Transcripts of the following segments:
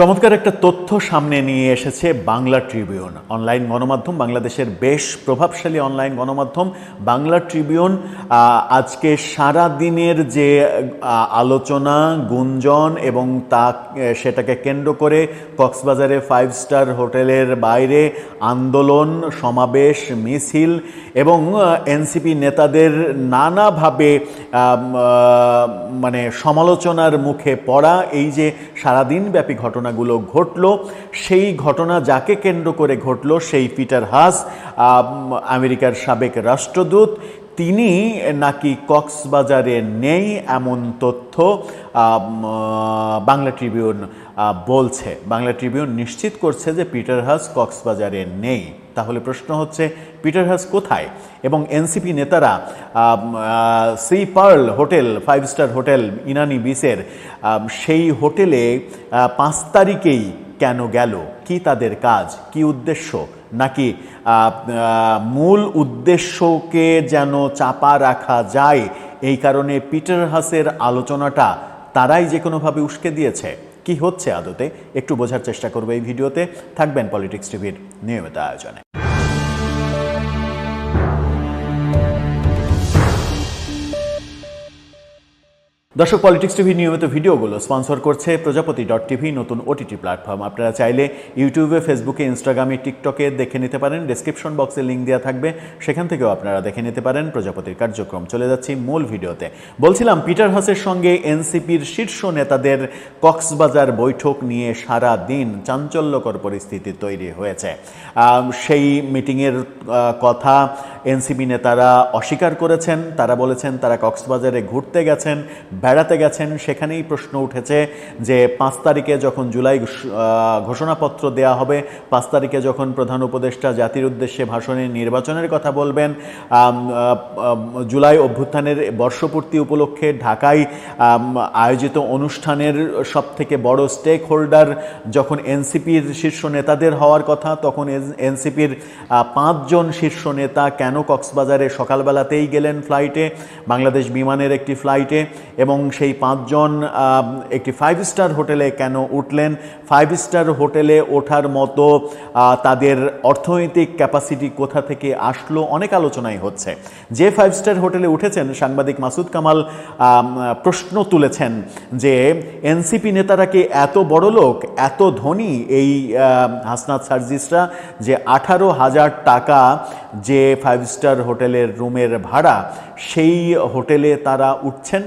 চমৎকার একটা তথ্য সামনে নিয়ে এসেছে বাংলা ট্রিবিউন। অনলাইন গণমাধ্যম বাংলাদেশের বেশ প্রভাবশালী অনলাইন গণমাধ্যম বাংলা ট্রিবিউন আজকে সারা দিনের যে আলোচনা, গুঞ্জন এবং তা সেটাকে কেন্দ্র করে কক্সবাজারে ফাইভ স্টার হোটেলের বাইরে আন্দোলন, সমাবেশ, মিছিল এবং এনসিপি নেতাদের নানাভাবে মানে সমালোচনার মুখে পড়া এই যে সারাদিনব্যাপী ঘটনাগুলো ঘটল সেই ঘটনা যাকে কেন্দ্র করে ঘটল সেই পিটার হাস আমেরিকার সাবেক রাষ্ট্রদূত তিনি নাকি কক্সবাজারে নেই এমন তথ্য বাংলা ট্রিবিউন বলছে। বাংলা ট্রিবিউন নিশ্চিত করছে যে পিটার হাস কক্সবাজারে নেই। তাহলে প্রশ্ন হচ্ছে, পিটার হাস কোথায়? এবং এনসিপি নেতারা Sea Pearl hotel, five star hotel, Inani বিচের সেই হোটেলে পাঁচ তারিখেই কেন গেল? কি তাদের কাজ? কি উদ্দেশ্য? নাকি মূল উদ্দেশ্যকে যেন চাপা রাখা যায়, এই কারণে পিটার হাসের আলোচনাটা তারাই যে কোনোভাবে উস্কে দিয়েছে? কি হচ্ছে আদতে? একটু বোঝার চেষ্টা করব এই ভিডিওতে। থাকবেন পলিটিক্স টিভির নিয়মিত আয়োজনে। দর্শক পলিটিক্স টিভি নিয়মিত ভিডিওগুলো স্পন্সর করছে প্রজাপতি ডট টিভি, নতুন ওটিটি প্ল্যাটফর্ম। আপনারা চাইলে ইউটিউবে, ফেসবুকে ইনস্টাগ্রামে টিকটকে দেখে নিতে পারেন। ডেসক্রিপশন বক্সে লিঙ্ক দেওয়া থাকবে। সেখান থেকেও আপনারা দেখে নিতে পারেন প্রজাপতির কার্যক্রম। চলে যাচ্ছি মূল ভিডিওতে। বলছিলাম পিটার হাসের সঙ্গে এনসিপির শীর্ষ নেতাদের কক্সবাজার বৈঠক নিয়ে সারা দিন চাঞ্চল্যকর পরিস্থিতি তৈরি হয়েছে। সেই মিটিংয়ের কথা এনসিপি নেতারা অস্বীকার করেছেন। তারা বলেছেন, তারা কক্সবাজারে ঘুরতে গেছেন। বেড়াতে গেছেন, সেখানেই প্রশ্ন উঠেছে যে পাঁচ তারিখে যখন জুলাই ঘোষণাপত্র দেয়া হবে, পাঁচ তারিখে যখন প্রধান উপদেষ্টা জাতির উদ্দেশ্যে ভাষণে নির্বাচনের কথা বলবেন জুলাই অভ্যুত্থানের বর্ষপূর্তি উপলক্ষে ঢাকায় আয়োজিত অনুষ্ঠানের সব থেকে বড় স্টেক হোল্ডার যখন এনসিপির শীর্ষ নেতাদের হওয়ার কথা, তখন এনসিপির পাঁচজন শীর্ষ নেতা কেন কক্সবাজারে সকালবেলাতেই গেলেন ফ্লাইটে বাংলাদেশ বিমানের একটি ফ্লাইটে এবং সেই পাঁচজন একটি ফাইভ স্টার হোটেলে কেন উঠলেন? ফাইভ স্টার হোটেলে ওঠার মতো তাদের অর্থনৈতিক ক্যাপাসিটি কোথা থেকে আসলো? অনেক আলোচনাই হচ্ছে। যে ফাইভ স্টার হোটেলে উঠেছেন সাংবাদিক মাসুদ কামাল প্রশ্ন তুলেছেন যে, এনসিপি নেতারা কি এত বড় লোক, এত ধনী এই হাসনাত সার্জিসরা যে আঠারো হাজার টাকা যে ফাইভ স্টার হোটেলের রুমের ভাড়া, সেই হোটেলে তারা উঠছেন?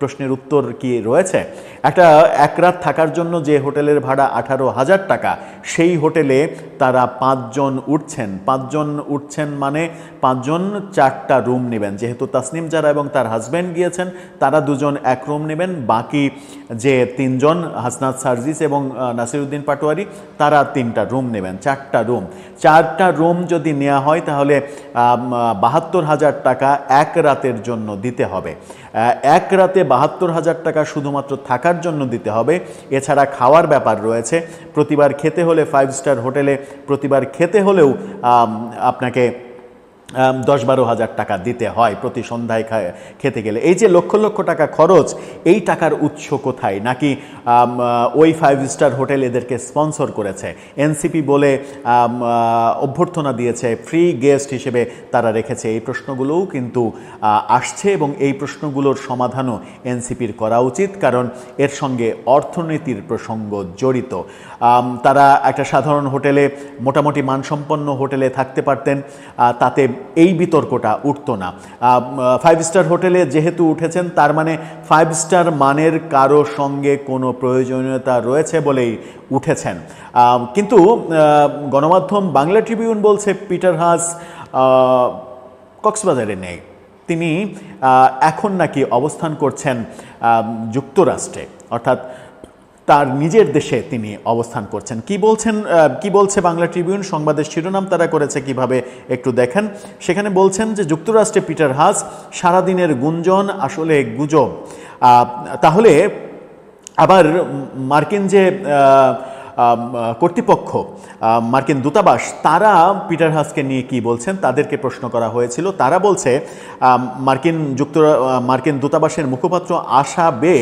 প্রশ্নের উত্তর কি রয়েছে? একটা, এক রাত থাকার জন্য যে হোটেলের ভাড়া আঠারো হাজার টাকা, সেই হোটেলে তারা পাঁচজন উঠছেন। পাঁচজন উঠছেন মানে পাঁচজন চারটা রুম নেবেন। যেহেতু তাসনিম যারা এবং তার হাজব্যান্ড গিয়েছেন, তারা দুজন এক রুম নেবেন। বাকি যে তিনজন, হাসনাত সার্জিস এবং নাসিরুদ্দিন পাটোয়ারি, তারা তিনটা রুম নেবেন, চারটা রুম। চারটা রুম যদি নেওয়া হয় তাহলে বাহাত্তর হাজার টাকা এক রাতের জন্য দিতে হবে। এক রাতে বাহাত্তর হাজার টাকা শুধুমাত্র থাকার জন্য দিতে হবে। এছাড়া খাওয়ার ব্যাপার রয়েছে। প্রতিবার খেতে হলে ফাইভ স্টার হোটেলে, প্রতিবার খেতে হলেও আপনাকে দশ বারো হাজার টাকা দিতে হয় প্রতি সন্ধ্যায় খেতে গেলে। এই যে লক্ষ লক্ষ টাকা খরচ, এই টাকার উৎস কোথায়? নাকি ওই ফাইভ স্টার হোটেল এদেরকে স্পন্সর করেছে? এনসিপি বলে অভ্যর্থনা দিয়েছে ফ্রি গেস্ট হিসেবে তারা রেখেছে। এই প্রশ্নগুলোও কিন্তু আসছে এবং এই প্রশ্নগুলোর সমাধানও এনসিপির করা উচিত, কারণ এর সঙ্গে অর্থনীতির প্রসঙ্গ জড়িত। তারা একটা সাধারণ হোটেলে, মোটামুটি মানসম্পন্ন হোটেলে থাকতে পারতেন তাতে এই বিতর্কটা উঠতো না। ফাইভ স্টার হোটেলে যেহেতু উঠেছেন, তার মানে ফাইভ স্টার মানের কারও সঙ্গে কোনো প্রয়োজনীয়তা রয়েছে বলেই উঠেছেন। কিন্তু গণমাধ্যম বাংলা ট্রিবিউন বলছে, পিটার হাস কক্সবাজারে নেই। তিনি এখন নাকি অবস্থান করছেন যুক্তরাষ্ট্রে। অর্থাৎ তার নিজের দেশে তিনি অবস্থান করছেন। কি বলছেন কি বলছে বাংলা ট্রিবিউন? সংবাদের শিরোনাম তারা করেছে কীভাবে একটু দেখেন। সেখানে বলছেন যে, যুক্তরাষ্ট্রে পিটার হাস, সারাদিনের গুঞ্জন আসলে গুজব। তাহলে আবার মার্কিন যে কর্তৃপক্ষ মার্কিন দূতাবাস, তারা পিটার হাসকে নিয়ে কি বলছেন তাদেরকে প্রশ্ন করা হয়েছিল। তারা বলছে মার্কিন যুক্তরা মার্কিন দূতাবাসের মুখপাত্র আশা বে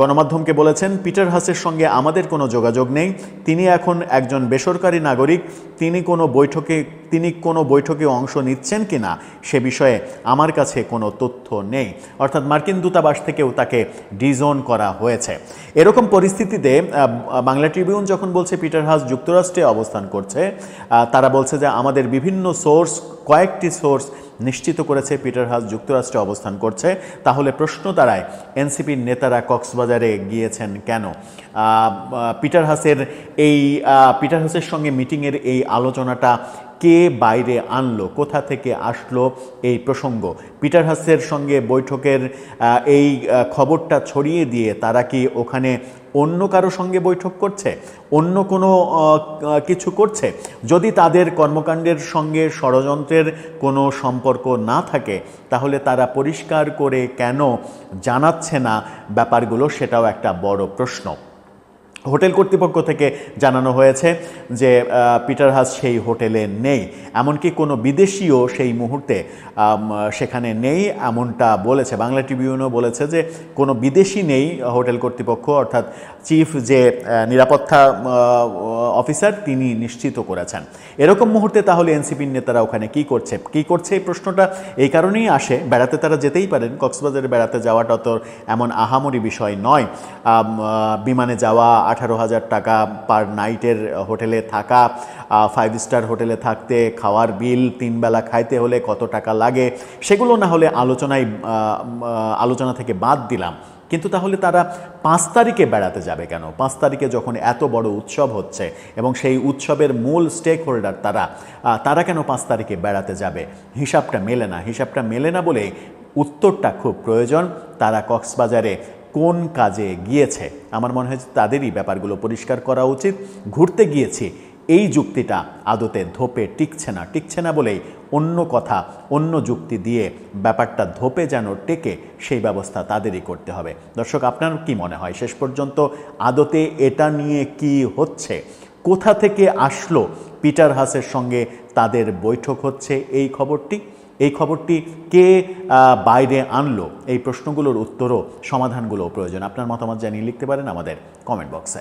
গণমাধ্যমকে বলেছেন, পিটার হাসের সঙ্গে আমাদের কোনো যোগাযোগ নেই। তিনি এখন একজন বেসরকারি নাগরিক। তিনি কোনো বৈঠকে, তিনি কোনো বৈঠকে অংশ নিচ্ছেন কি না সে বিষয়ে আমার কাছে কোনো তথ্য নেই। অর্থাৎ মার্কিন দূতাবাস থেকেও তাকে ডিজোন করা হয়েছে। এরকম পরিস্থিতিতে বাংলা ট্রিবিউন যখন বলছে পিটার হাস যুক্তরাষ্ট্রে অবস্থান করছে তারা বলছে যে আমাদের বিভিন্ন সোর্স, কয়েকটি সোর্স নিশ্চিত করেছে পিটার হাস যুক্তরাষ্ট্রে অবস্থান করছে। তাহলে প্রশ্ন দাঁড়ায়, এনসিপির নেতারা কক্সবাজারে গিয়েছেন কেন? পিটার হাসের এই পিটার হাসের সঙ্গে মিটিংয়ের এই আলোচনাটা কে বাইরে আনলো, কোথা থেকে আসলো এই প্রসঙ্গ? পিটার হাসের সঙ্গে বৈঠকের এই খবরটা ছড়িয়ে দিয়ে তারা কি ওখানে অন্য কারও সঙ্গে বৈঠক করছে? অন্য কোনো কিছু করছে? যদি তাদের কর্মকাণ্ডের সঙ্গে ষড়যন্ত্রের কোনো সম্পর্ক না থাকে, তাহলে তারা পরিষ্কার করে কেন জানাচ্ছে না ব্যাপারগুলো? সেটাও একটা বড় প্রশ্ন। হোটেল কর্তৃপক্ষ থেকে জানানো হয়েছে যে পিটার হাস সেই হোটেলে নেই। এমনকি কোনো বিদেশিও সেই মুহূর্তে সেখানে নেই এমনটা বলেছে। বাংলা ট্রিবিউনও বলেছে যে, কোনো বিদেশি নেই হোটেল কর্তৃপক্ষ, অর্থাৎ চিফ যে নিরাপত্তা অফিসার, তিনি নিশ্চিত করেছেন। এরকম মুহূর্তে তাহলে এনসিপির নেতারা ওখানে কি করছে? কি করছে এই প্রশ্নটা? এই কারণেই আসে। বেড়াতে তারা যেতেই পারেন। কক্সবাজারে বেড়াতে যাওয়াটা তো এমন আহামরি বিষয় নয়। বিমানে যাওয়া আঠারো হাজার টাকা পার নাইটের হোটেলে থাকা ফাইভ স্টার হোটেলে থাকতে, খাওয়ার বিল তিন বেলা খাইতে হলে কত টাকা লাগে, সেগুলো না হলে আলোচনায় আলোচনা থেকে বাদ দিলাম। কিন্তু তাহলে তারা পাঁচ তারিখে বেড়াতে যাবে কেন? পাঁচ তারিখে যখন এত বড় উৎসব হচ্ছে এবং সেই উৎসবের মূল স্টেক হোল্ডার তারা তারা কেন পাঁচ তারিখে বেড়াতে যাবে? হিসাবটা মেলে না। হিসাবটা মেলে না বলে উত্তরটা খুব প্রয়োজন। তারা কক্সবাজারে কোন কাজে গিয়েছে? আমার মনে হয় তাদেরই ব্যাপারগুলো পরিষ্কার করা উচিত। ঘুরতে গিয়েছি, এই যুক্তিটা আদতে ধোপে টিকছে না। টিকছে না বলেই অন্য কথা, অন্য যুক্তি দিয়ে ব্যাপারটা ধোপে যেন টেকে, সেই ব্যবস্থা তাদেরই করতে হবে। দর্শক, আপনার কি মনে হয়? শেষ পর্যন্ত আদতে এটা নিয়ে কি হচ্ছে? কোথা থেকে আসলো পিটার হাসের সঙ্গে তাদের বৈঠক হচ্ছে? এই খবরটি এই খবরটি কে বাইরে আনলো? এই প্রশ্নগুলোর উত্তরও সমাধানগুলো প্রয়োজন। আপনার মতামত জানিয়ে লিখতে পারেন আমাদের কমেন্ট বক্সে